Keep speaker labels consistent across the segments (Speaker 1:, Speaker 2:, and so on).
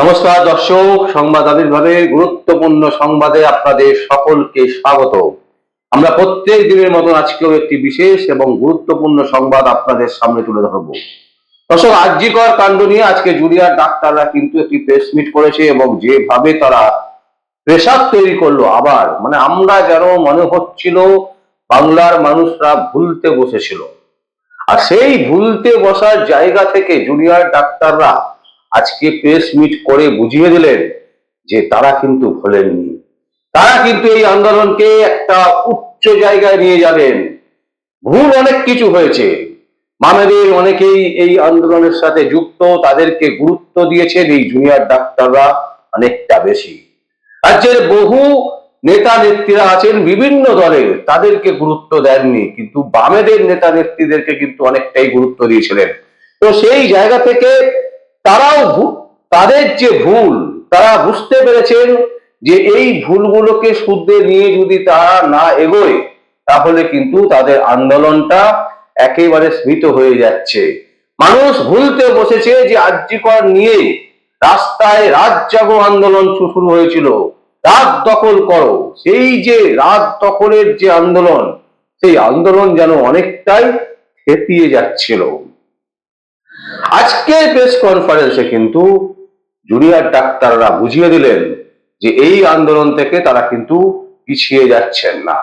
Speaker 1: নমস্কার, দর্শক, সংবাদ আবির্ভাবে গুরুত্বপূর্ণ সংবাদে আপনাদের সকলকে স্বাগত। আমরা প্রত্যেক দিনের মতন আজকেও একটি বিশেষ এবং গুরুত্বপূর্ণ সংবাদ আপনাদের সামনে তুলে ধরব। দর্শক, আর্যিকর কাণ্ড নিয়ে আজকে জুনিয়র ডাক্তাররা কিন্তু একটি প্রেস মিট করেছে এবং যেভাবে তারা প্রেসার তৈরি করল আবার মানে আমরা যেন মনে হচ্ছিল বাংলার মানুষরা ভুলতে বসেছিল। আর সেই ভুলতে বসার জায়গা থেকে জুনিয়র ডাক্তাররা আজকে প্রেস মিট করে বুঝিয়ে দিলেন যে তারা কিন্তু ভোলেননি। তারা কিন্তু এই আন্দোলনকে একটা উচ্চ জায়গায় নিয়ে যাবেন। ভুল অনেক কিছু হয়েছে। মামেদের অনেকেই এই আন্দোলনের সাথে যুক্ত, তাদেরকে গুরুত্ব দিয়েছেন এই জুনিয়র ডাক্তাররা অনেকটা বেশি। রাজ্যের বহু নেতা নেত্রীরা আছেন বিভিন্ন দলের, তাদেরকে গুরুত্ব দেননি, কিন্তু বামেদের নেতা নেত্রীদেরকে কিন্তু অনেকটাই গুরুত্ব দিয়েছিলেন। তো সেই জায়গা থেকে তারাও তাদের যে ভুল, তারা বুঝতে পেরেছেন যে এই ভুলগুলোকে শুদ্ধে নিয়ে যদি তারা না এগোয়, তাহলে কিন্তু তাদের আন্দোলনটা একেবারে স্মৃত হয়ে যাচ্ছে। মানুষ ভুলতে বসেছে যে আর্যিকর নিয়ে রাস্তায় রাত জাগো আন্দোলন শুরু হয়েছিল। রাত দখল করো। সেই যে রাত দখলের যে আন্দোলন, সেই আন্দোলন যেন অনেকটাই থেতিয়ে যাচ্ছিল। আজকের প্রেস কনফারেন্সে কিন্তু জুনিয়র ডাক্তাররা বুঝিয়ে দিলেন যে এই আন্দোলন থেকে তারা কিন্তু পিছিয়ে যাচ্ছেন না।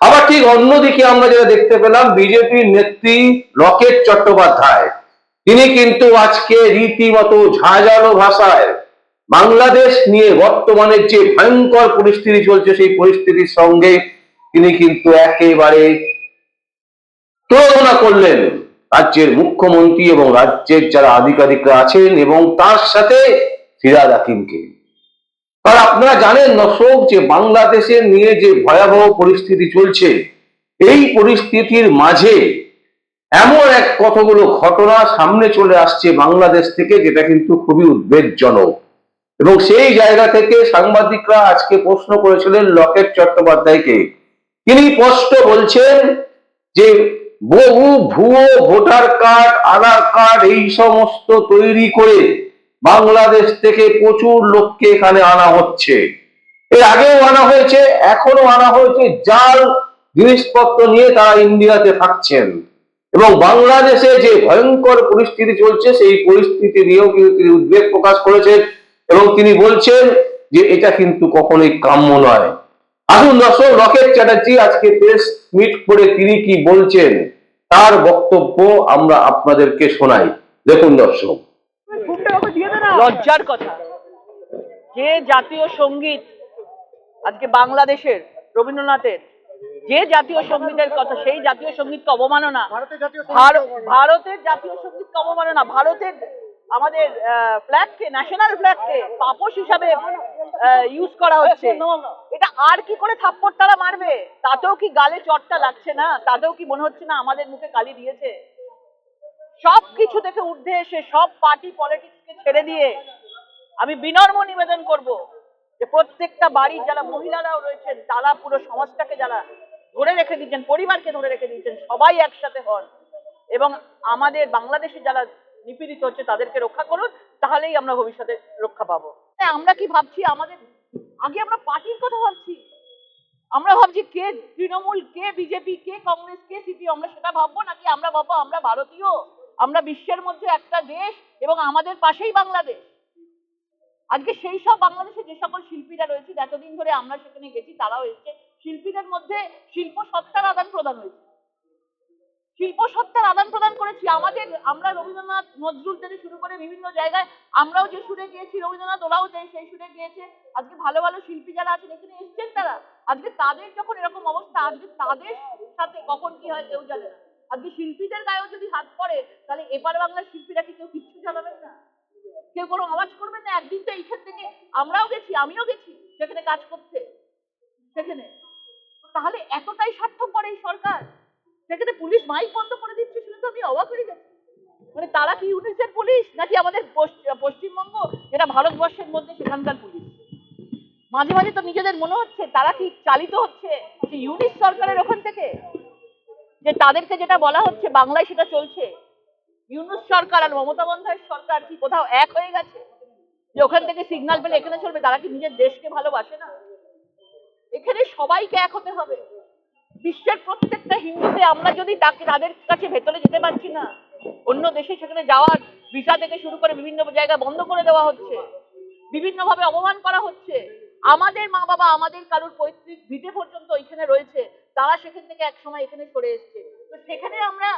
Speaker 1: আবার ঠিক অন্যদিকে আমরা যেটা দেখতে পেলাম, বিজেপির নেত্রী লকেট চট্টোপাধ্যায়, তিনি কিন্তু আজকে রীতিমতো ঝাঁঝালো ভাষায় বাংলাদেশ নিয়ে বর্তমানে যে ভয়ঙ্কর পরিস্থিতি চলছে, সেই পরিস্থিতির সঙ্গে তিনি কিন্তু একেবারে তুলনা করলেন। রাজ্যের মুখ্যমন্ত্রী এবং রাজ্যের যারা আধিকারিকরা আছেন এবং তার সাথে ফিরাদ হাকিমকে। কারণ আপনারা জানেন দর্শক যে বাংলাদেশের নিয়ে যে ভয়াবহ পরিস্থিতি চলছে, এই পরিস্থিতির মাঝে এমন এক কতগুলো ঘটনা সামনে চলে আসছে বাংলাদেশ থেকে যেটা কিন্তু খুবই উদ্বেগজনক। এবং সেই জায়গা থেকে সাংবাদিকরা আজকে প্রশ্ন করেছিলেন লকেট চট্টোপাধ্যায়কে। তিনি স্পষ্ট বলছেন যে বহু ভুয়ো ভোটার কার্ড, আধার কার্ড এই সমস্ত তৈরি করে বাংলাদেশ থেকে প্রচুর লোককে এখানে আনা হচ্ছে। এর আগেও আনা হয়েছে এখনও আনা হয়েছে জাল, জিনিসপত্র নিয়ে তারা ইন্ডিয়াতে থাকছেন। এবং বাংলাদেশে যে ভয়ঙ্কর পরিস্থিতি চলছে, সেই পরিস্থিতি নিয়েও কিন্তু তিনি উদ্বেগ প্রকাশ করেছেন এবং তিনি বলছেন যে এটা কিন্তু কখনোই কাম্য নয়। আসুন দর্শক রকেট চ্যাটার্জি আজকে প্রেস মিট করে তিনি কি বলছেন তার বক্তব্য আমরা আপনাদেরকে শোনাই। দেখুন দর্শক।
Speaker 2: লজ্জার কথা। যে জাতীয় সংগীত আজকে বাংলাদেশের রবীন্দ্রনাথের যে জাতীয় সঙ্গীতের কথা সেই জাতীয় সঙ্গীতকে অবমাননা। ভারতের জাতীয় সঙ্গীতকে অবমাননা। ভারতের আমাদের ফ্ল্যাগকে ন্যাশনাল ফ্ল্যাগকে পাপোশ হিসাবে ইউজ করা হচ্ছে। আর কি করে থাপ্পড় তারা মারবে? তাতেও কি গালে চটটা লাগছে না? তাতেও কি মনে হচ্ছে না আমাদের মুখে কালি দিয়েছে? সব কিছু থেকে ঊর্ধ্বে এসে সব পার্টি পলিটিক্সকে ছেড়ে দিয়ে আমি বিনম্র নিবেদন করব যে প্রত্যেকটা বাড়ির যারা মহিলারাও রয়েছেন তারা পুরো সমাজটাকে যারা ধরে রেখে দিচ্ছেন পরিবারকে ধরে রেখে দিচ্ছেন সবাই একসাথে হন এবং আমাদের বাংলাদেশে যারা নিপীড়িত হচ্ছে তাদেরকে রক্ষা করুন তাহলেই আমরা ভবিষ্যতে রক্ষা পাবো। হ্যাঁ, আমরা কি ভাবছি? আমাদের আগে আমরা পার্টির কথা ভাবছি। আমরা ভাবছি কে তৃণমূল, কে বিজেপি, কে কংগ্রেস, কে সিপি আমরা সেটা ভাববো নাকি আমরা ভাববো আমরা ভারতীয়? আমরা বিশ্বের মধ্যে একটা দেশ এবং আমাদের পাশেই বাংলাদেশ। আজকে সেই সব বাংলাদেশে যে সকল শিল্পীরা রয়েছে এতদিন ধরে আমরা সেখানে গেছি, তারাও এসছে। শিল্পীদের মধ্যে শিল্প সত্তার আদান প্রদান হয়েছে। শিল্প সত্তার আদান প্রদান করেছি। আমাদের, আমরা রবীন্দ্রনাথ নজরুল থেকে শুরু করে বিভিন্ন জায়গায় আমরাও যে সুরে গিয়েছি, রবীন্দ্রনাথ ওরাও যে, সেই সুরে গিয়েছে। আজকে ভালো ভালো শিল্পী যারা আছেন, এখানে এসছেন তারা। আজকে তাদের যখন এরকম অবস্থা, আজকে তাদের সাথে কখন কি হয় কেউ জানে না। আজকে শিল্পীদের গায়েও যদি হাত পড়ে, তাহলে এপার বাংলার শিল্পীরা কি কেউ কিচ্ছু জানাবেন না? কেউ কোনো আওয়াজ করবেন না? একদিন তো এইখান থেকে আমরাও গেছি, আমিও গেছি সেখানে কাজ করতে। সেখানে। তাহলে এতটাই স্বার্থপর এই সরকার? সেখানে পুলিশ মাইক বন্ধ করে দিচ্ছে শুনে তো আমি অবাক হয়ে যাচ্ছি মানে তারা কি ইউনিসের পুলিশ নাকি আমাদের পশ্চিমবঙ্গ, যেটা ভারতবর্ষের মধ্যে সেখানকার পুলিশ? মাঝে মাঝে তো নিজেদের মনে হচ্ছে, তারা কি চালিত হচ্ছে ইউনিশ সরকারের ওখান থেকে? যে তাদেরকে যেটা বলা হচ্ছে, বাংলায় সেটা চলছে। ইউনুস সরকার আর মমতা বন্দ্যোপাধ্যায়ের সরকার কি কোথাও এক হয়ে গেছে? যে ওখান থেকে সিগন্যাল পেলে এখানে চলবে, তারা কি নিজের দেশকে ভালোবাসে না? এখানে সবাইকে এক হতে হবে। বিশ্বের প্রত্যেকটা হিন্দুতে আমরা যদি তাকে, তাদের কাছে ভেতরে যেতে পারছি না, অন্য দেশে সেখানে যাওয়ার ভিসা থেকে শুরু করে বিভিন্ন জায়গা বন্ধ করে দেওয়া হচ্ছে, বিভিন্নভাবে অপমান করা হচ্ছে, আমাদের মা বাবা আমাদের কারোর পৈতৃক ভিটে পর্যন্ত ওইখানে রয়েছে, তারা সেখান থেকে একসময় এখানে সরে এসছে। তো সেখানে আমরা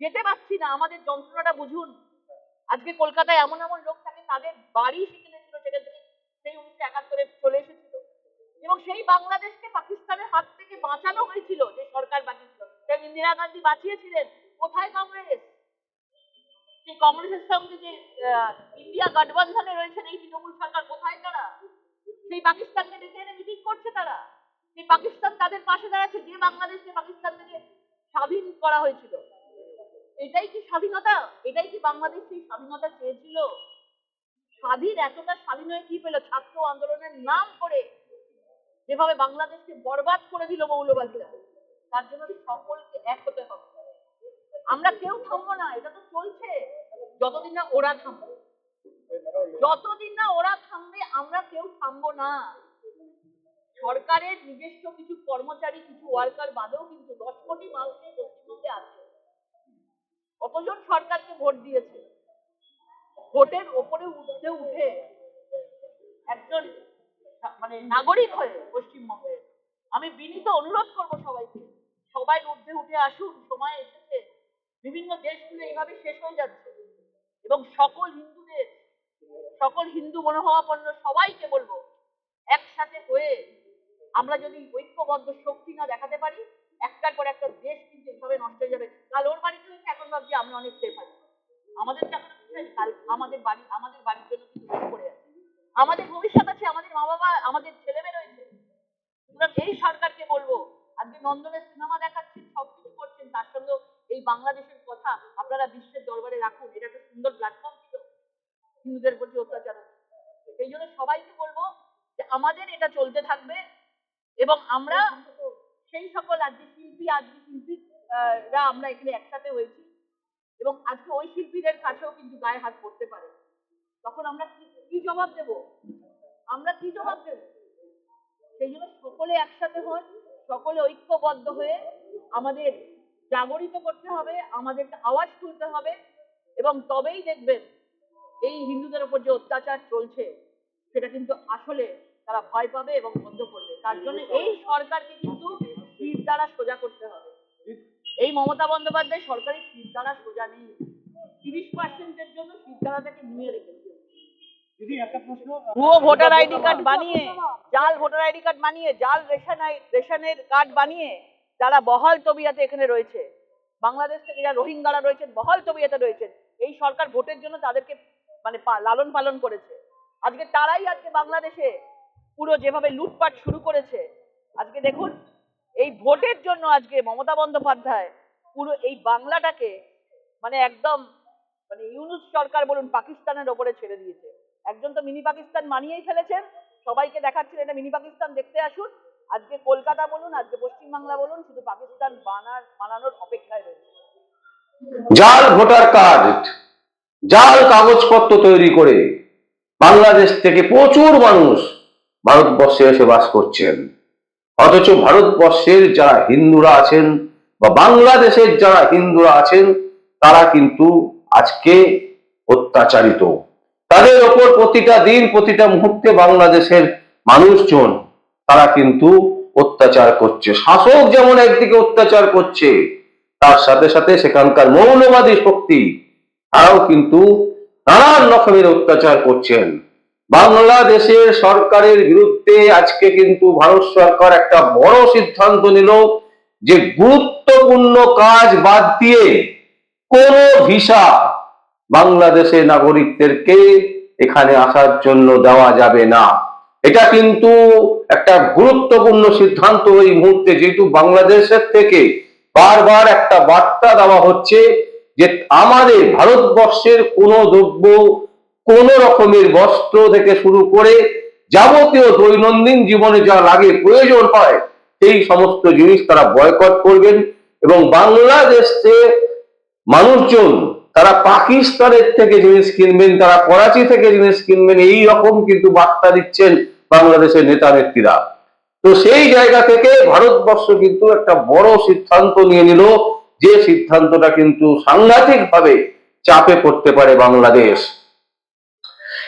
Speaker 2: যেতে পারছি না, আমাদের যন্ত্রণাটা বুঝুন। আজকে কলকাতায় এমন এমন লোক থাকে, তাদের বাড়ি সেখানে ছিল, সেখান থেকে সেই উনিশশো একাত্তরে চলে এসেছিল এবং সেই বাংলাদেশকে পাকিস্তানের হাত থেকে বাঁচানো হয়েছিল যে সরকার বাঁচিয়েছিল ইন্দিরা গান্ধী বাঁচিয়েছিলেন। কোথায় কংগ্রেস? সেই কংগ্রেসের সঙ্গে যে ইন্ডিয়া গঠবন্ধনে রয়েছেন এই তৃণমূল সরকার কোথায় তারা? সেই পাকিস্তানকে ডেকে এনে মিটিং করছে তারা। সেই পাকিস্তান তাদের পাশে দাঁড়াচ্ছে, যে বাংলাদেশকে পাকিস্তান থেকে স্বাধীন করা হয়েছিল। এটাই কি স্বাধীনতা? এটাই কি বাংলাদেশ সেই স্বাধীনতা চেয়েছিল? স্বাধীন, এতটা স্বাধীন হয়ে কি পেল? ছাত্র আন্দোলনের নাম করে যেভাবে বাংলাদেশকে বরবাদ করে দিল মৌলবাদীরা, তার জন্য সকলকে এক হতে হবে। আমরা কেউ থামবো না, এটা তো চলছে। যতদিন না ওরা থামবে, যতদিন না ওরা থামবে, আমরা কেউ থামবো না। সরকারের নিজস্ব কিছু কর্মচারী, কিছু ওয়ার্কার বাদেও কিন্তু দশ কোটি মানুষের পশ্চিমবঙ্গে আছে। কতজন সরকারকে ভোট দিয়েছে? ভোটের ওপরে উঠতে উঠে একজন মানে নাগরিক হয়ে পশ্চিমবঙ্গে আমি বিনীত অনুরোধ করব সবাইকে সবাই ঊর্ধ্বে উঠে আসুন সময় এসেছে। বিভিন্ন দেশগুলো এইভাবে শেষ হয়ে যাচ্ছে। এবং সকল হিন্দুদের সকল হিন্দু মনোভাবাপন্ন সবাইকে বলব একসাথে হয়ে আমরা যদি ঐক্যবদ্ধ শক্তি না দেখাতে পারি একটার পর একটা দেশ কিন্তু এভাবে নষ্ট হয়ে যাবে। কাল ওর বাড়িতে হয়েছে এখন ভাবছি আমরা অনেক সেফ আছি। আমাদের কাল আমাদের বাড়ি আমাদের বাড়ির জন্য কিছু পড়ে আমাদের ভবিষ্যৎ আছে, আমাদের মা বাবা আমাদের ছেলে মেয়ে রয়েছে। সুতরাং এই সরকারকে বলব, আজকে নন্দনের সিনেমা দেখাচ্ছেন, সবকিছু করছেন, তার সঙ্গে এই বাংলাদেশের কথা আপনারা বিশ্বের দরবারে রাখুন, এটা একটা সুন্দর প্ল্যাটফর্ম ছিল, হিন্দুদের প্রতি অত্যাচার সেই জন্য সবাইকে বলব যে আমাদের এটা চলতে থাকবে এবং আমরা সেই সকল আজকে শিল্পী, আজকে শিল্পীরা আমরা এখানে একসাথে হয়েছি এবং আজকে ওই শিল্পীদের কাছেও কিন্তু গায়ে হাত পড়তে পারে। তখন আমরা কি জবাব দেব? আমরা কি জবাব দেব? সেই জন্য সকলে একসাথে হন, সকলে ঐক্যবদ্ধ হয়ে আমাদের জাগরিত করতে হবে, আমাদেরকে আওয়াজ তুলতে হবে এবং তবেই দেখবেন এই হিন্দুদের উপর যে অত্যাচার চলছে, সেটা কিন্তু আসলে তারা ভয় পাবে এবং বন্ধ করবে। তার জন্য এই সরকারকে কিন্তু শির দ্বারা সোজা করতে হবে। এই মমতা বন্দ্যোপাধ্যায় সরকারি শির দ্বারা সোজা নেই। তিরিশ পার্সেন্টের জন্য শির দ্বারাটাকে নিয়ে রেখেছে। ভুয়ো ভোটার আইডি কার্ড বানিয়ে, জাল ভোটার আইডি কার্ড বানিয়ে, জাল রেশন রেশনের কার্ড বানিয়ে তারা বহাল তবিয়াতে এখানে রয়েছে, বাংলাদেশ থেকে যারা রোহিঙ্গারা রয়েছেন, বহাল তবিয়াতে রয়েছেন, এই সরকার ভোটের জন্য তাদেরকে মানে লালন পালন করেছে। আজকে তারাই আজকে বাংলাদেশে পুরো যেভাবে লুটপাট শুরু করেছে, আজকে দেখুন, এই ভোটের জন্য আজকে মমতা বন্দ্যোপাধ্যায় পুরো এই বাংলাটাকে মানে একদম মানে ইউনুস সরকার বলুন, পাকিস্তানের ওপরে ছেড়ে দিয়েছে। একজন তো মিনি পাকিস্তান মানিয়েই ফেলেছেন। সবাইকে দেখাচ্ছেন এটা মিনি পাকিস্তান, দেখতে আসুন। আজকে কলকাতা বলুন, আজকে পশ্চিমবাংলা বলুন, শুধু পাকিস্তান বানার বানানোর অপেক্ষায় রয়েছে।
Speaker 1: জাল ভোটার কার্ড জাল কাগজপত্র তৈরি করে বাংলাদেশ থেকে প্রচুর মানুষ ভারতবর্ষে এসে বাস করছেন। অথচ ভারতবর্ষের যারা হিন্দুরা আছেন বা বাংলাদেশের যারা হিন্দুরা আছেন, তারা কিন্তু আজকে অত্যাচারিত। তাদের ওপর প্রতিটা দিন, প্রতিটা মুহূর্তে বাংলাদেশের মানুষজন, তারা কিন্তু অত্যাচার করছে। শাসক যেমন একদিকে অত্যাচার করছে, তার সাথে সাথে সেখানকার মৌলবাদী শক্তি, তারাও কিন্তু নানান রকমের অত্যাচার করছেন। বাংলাদেশের সরকারের বিরুদ্ধে আজকে কিন্তু ভারত সরকার একটা বড় সিদ্ধান্ত নিল যে গুরুত্বপূর্ণ কাজ বাদ দিয়ে কোন ভিসা বাংলাদেশের নাগরিকদেরকে এখানে আসার জন্য দেওয়া যাবে না। এটা কিন্তু একটা গুরুত্বপূর্ণ সিদ্ধান্ত এই মুহূর্তে, যেহেতু বাংলাদেশের থেকে বারবার একটা বার্তা দেওয়া হচ্ছে যে আমাদের ভারতবর্ষের কোনো দ্রব্য, কোন রকমের বস্ত্র থেকে শুরু করে যাবতীয় দৈনন্দিন জীবনে যা লাগে, প্রয়োজন হয়, সেই সমস্ত জিনিস তারা বয়কট করবেন এবং বাংলাদেশে মানুষজন তারা পাকিস্তানের থেকে জিনিস কিনবেন, তারা করাচি থেকে জিনিস কিনবেন, এই রকম কিন্তু বার্তা দিচ্ছেন বাংলাদেশের নেতা নেত্রীরা তো সেই জায়গা থেকে ভারতবর্ষ কিন্তু একটা বড় সিদ্ধান্ত নিয়ে নিল যে সিদ্ধান্তটা কিন্তু সাংঘাতিক ভাবে চাপে পড়তে পারে বাংলাদেশ।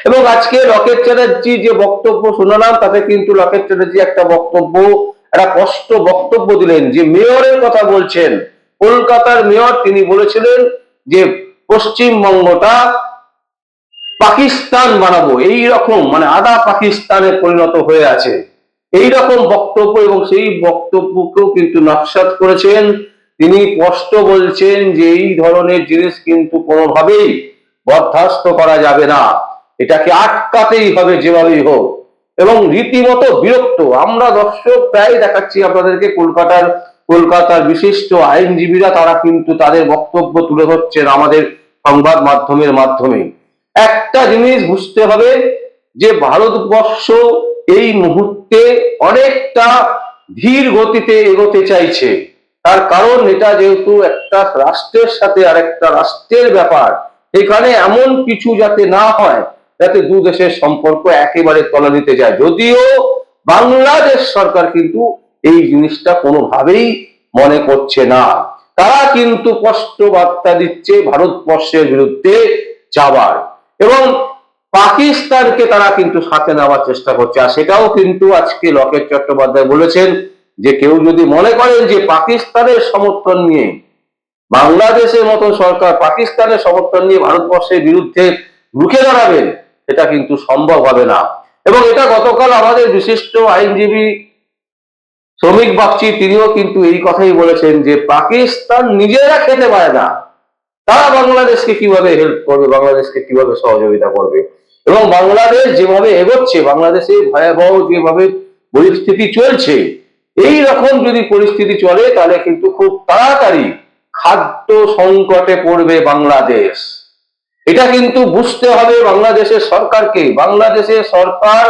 Speaker 1: এবং আজকে লকেট চ্যাটার্জি যে বক্তব্য শোনালাম, তাতে কিন্তু লকেট চ্যাটার্জি একটা বক্তব্য, একটা কষ্ট বক্তব্য দিলেন যে মেয়রের কথা বলছেন। কলকাতার মেয়র তিনি বলেছিলেন যে পশ্চিমবঙ্গটা পাকিস্তান বানাবো। এই রকম মানে আদা পাকিস্তানে পরিণত হয়ে আছে। এই রকম বক্তব্য এবং সেই বক্তব্যকেও কিন্তু নকশাত করেছেন। তিনি স্পষ্ট বলছেন যে এই ধরনের জিনিস কিন্তু কোনোভাবেই বরখাস্ত করা যাবে না। এটাকে আটকাতেই হবে যেভাবেই হোক। এবং রীতিমতো বিরক্ত। আমরা দর্শক প্রায় দেখাচ্ছি আপনাদেরকে কলকাতার কলকাতার বিশিষ্ট আইনজীবীরা তারা কিন্তু তাদের বক্তব্য তুলে ধরছেন আমাদের সংবাদ মাধ্যমের মাধ্যমে। একটা জিনিস বুঝতে হবে যে ভারতবর্ষ এই মুহূর্তে অনেকটা ধীর গতিতে এগোতে চাইছে। তার কারণ এটা যেহেতু একটা রাষ্ট্রের সাথে আরেকটা রাষ্ট্রের ব্যাপার, এখানে এমন কিছু যাতে না হয়, যাতে দু দেশের সম্পর্ক একেবারে তলানিতে যায়। যদিও বাংলাদেশ সরকার কিন্তু এই জিনিসটা কোনোভাবেই মনে করছে না। তারা কিন্তু স্পষ্ট বার্তা দিচ্ছে ভারতবর্ষের বিরুদ্ধে যাবার এবং পাকিস্তানকে তারা কিন্তু সাথে নেওয়ার চেষ্টা করছে। আর সেটাও কিন্তু আজকে লকেট চট্টোপাধ্যায় বলেছেন যে কেউ যদি মনে করেন যে পাকিস্তানের সমর্থন নিয়ে, বাংলাদেশের মতো সরকার পাকিস্তানের সমর্থন নিয়ে ভারতবর্ষের বিরুদ্ধে রুখে দাঁড়াবেন এটা কিন্তু সম্ভব হবে না। এবং এটা গতকাল আমাদের বিশিষ্ট আইনজীবী শ্রমিক বাগচি তিনিও কিন্তু এই কথাই বলেছেন যে পাকিস্তান নিজেরা খেতে পারে না। তারা বাংলাদেশকে কীভাবে হেল্প করবে, বাংলাদেশকে কীভাবে সহযোগিতা করবে? এবং বাংলাদেশ যেভাবে এগোচ্ছে, বাংলাদেশে ভয়াবহ যেভাবে পরিস্থিতি চলছে, এই রকম যদি পরিস্থিতি চলে, তাহলে কিন্তু খুব তাড়াতাড়ি খাদ্য সংকটে পড়বে বাংলাদেশ। এটা কিন্তু বুঝতে হবে বাংলাদেশের সরকারকে। বাংলাদেশের সরকার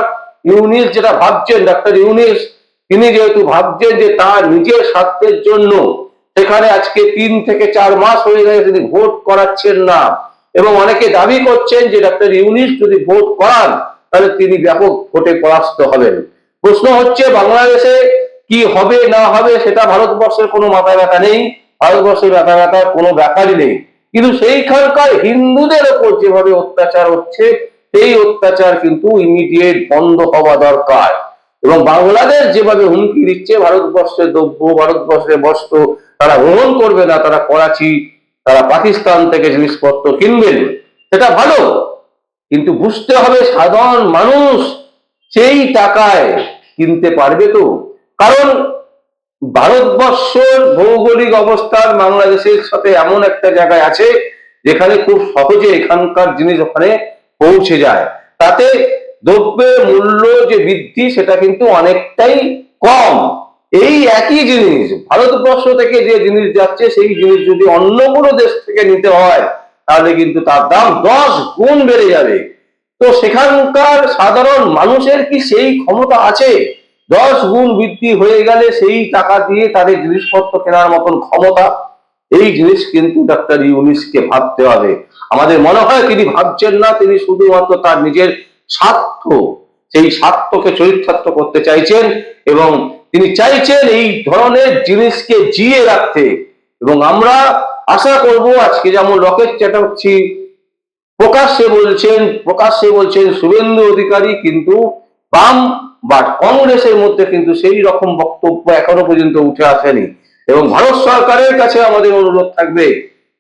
Speaker 1: ইউনিস যেটা ভাবছেন, ডাক্তার ইউনিস তিনি যেহেতু ভাবছেন যে তার নিজের স্বার্থের জন্য সেখানে আজকে তিন থেকে চার মাস হয়ে গেছে তিনি ভোট করাচ্ছেন না। এবং অনেকে দাবি করছেন যে ডাক্তার ইউনিস যদি ভোট করান, তাহলে তিনি ব্যাপক ভোটে পরাস্ত হবেন। প্রশ্ন হচ্ছে, বাংলাদেশে কি হবে, না হবে, সেটা ভারতবর্ষের কোনো মাথা ব্যথা নেই। ভারতবর্ষের ব্যথা ব্যথার কোনো ব্যাপারই নেই। কিন্তু সেইখানকার হিন্দুদের ওপর যেভাবে অত্যাচার হচ্ছে, সেই অত্যাচার কিন্তু ইমিডিয়েট বন্ধ হওয়া দরকার। এবং বাংলাদেশ যেভাবে হুমকি দিচ্ছে, ভারতবর্ষের দ্রব্য, ভারতবর্ষের বস্ত্র, তারা গ্রহণ করবে না, তারা করাচি, তারা পাকিস্তান থেকে জিনিসপত্র কিনবেন, সেটা ভালো। কিন্তু বুঝতে হবে সাধারণ মানুষ সেই টাকায় কিনতে পারবে তো। কারণ ভারতবর্ষের ভৌগোলিক অবস্থান বাংলাদেশের সাথে এমন একটা জায়গায় আছে, যেখানে খুব সহজে এখানকার জিনিস ওখানে পৌঁছে যায়। তাতে দ্রব্যের মূল্য যে বৃদ্ধি, সেটা কিন্তু অনেকটাই কম। এই একই জিনিস, ভারতবর্ষ থেকে যে জিনিস যাচ্ছে, সেই জিনিস যদি অন্য কোনো দেশ থেকে নিতে হয়, তাহলে কিন্তু তার দাম দশ গুণ বেড়ে যাবে। তো সেখানকার সাধারণ মানুষের কি সেই ক্ষমতা আছে? দশ গুণ বৃদ্ধি হয়ে গেলে সেই টাকা দিয়ে তাদের জিনিসপত্র কেনার মতন ক্ষমতা? এই জিনিস কিন্তু ডাক্তার ইউনিসকে ভাবতে হবে। আমাদের মনে হয় তিনি ভাবছেন না, তিনি শুধুমাত্র তার নিজের স্বার্থ সেই স্বার্থকে চরিতার্থ করতে চাইছেন এবং তিনি চাইছেন এই ধরনের জিনিসকে জিয়ে রাখতে। এবং আমরা আশা করব, আজকে যেমন রকেট চ্যাটার্জি প্রকাশ্যে বলছেন প্রকাশ্যে বলছেন শুভেন্দু অধিকারী, কিন্তু বাম বা কংগ্রেসের মধ্যে কিন্তু সেই রকম বক্তব্য এখনও পর্যন্ত উঠে আসেনি। এবং ভারত সরকারের কাছে আমাদের অনুরোধ থাকবে,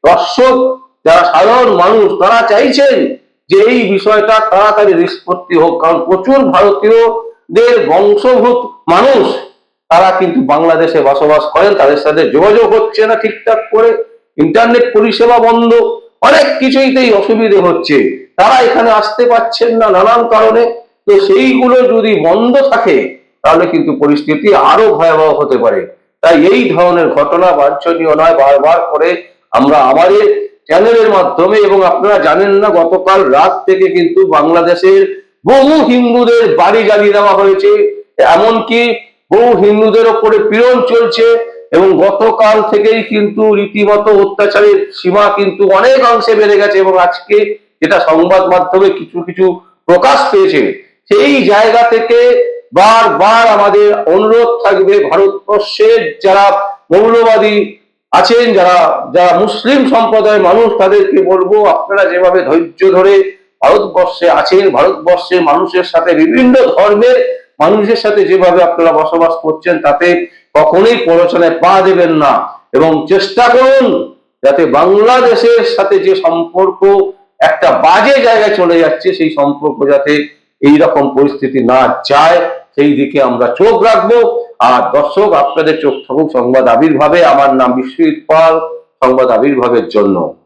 Speaker 1: দর্শক, যারা সাধারণ মানুষ, তারা চাইছেন যে এই বিষয়টা তাড়াতাড়ি নিষ্পত্তি হোক, কারণ প্রচুর ভারতীয়দের বংশভূত মানুষ, তারা কিন্তু বাংলাদেশে বসবাস করেন, তাদের সাথে যোগাযোগ হচ্ছে না ঠিকঠাক করে, ইন্টারনেট পরিষেবা বন্ধ, অনেক কিছুইতেই অসুবিধে হচ্ছে। তারা এখানে আসতে পারছেন না নানান কারণে, তো সেইগুলো যদি বন্ধ থাকে, তাহলে কিন্তু পরিস্থিতি আরও ভয়াবহ হতে পারে। তাই এই ধরনের ঘটনা বাঞ্ছনীয় নয়, বারবার করে আমরা আমাদের চ্যানেলের মাধ্যমে এবং আপনারা জানেন না, গতকাল রাত থেকে কিন্তু বাংলাদেশের বহু হিন্দুদের বাড়ি জ্বালিয়ে দেওয়া হয়েছে। এমনকি বহু হিন্দুদের ওপরে পীড়ন চলছে এবং গতকাল থেকেই কিন্তু রীতিমতো অত্যাচারের সীমা কিন্তু অনেক অংশে বেড়ে গেছে এবং আজকে যেটা সংবাদ মাধ্যমে কিছু কিছু প্রকাশ পেয়েছে, সেই জায়গা থেকে বারবার আমাদের অনুরোধ থাকবে, ভারতবর্ষের যারা মৌলবাদী আছেন যারা যারা মুসলিম সম্প্রদায়ের মানুষ, তাদেরকে বলব আপনারা যেভাবে ধৈর্য ধরে ভারতবর্ষে আছেন, ভারতবর্ষের মানুষের সাথে, বিভিন্ন ধর্মের মানুষের সাথে যেভাবে আপনারা বসবাস করছেন, তাতে কখনোই প্ররোচনায় পা দেবেন না। এবং চেষ্টা করুন যাতে বাংলাদেশের সাথে যে সম্পর্ক একটা বাজে জায়গায় চলে যাচ্ছে, সেই সম্পর্ক যাতে এই রকম পরিস্থিতি না যায়, সেই দিকে আমরা চোখ রাখব। আর দর্শক আপনাদের চোখ থাকুক সংবাদ আবির্ভাবে। আমার নাম বিশ্বজিৎ পাল সংবাদ আবির্ভাবের জন্য।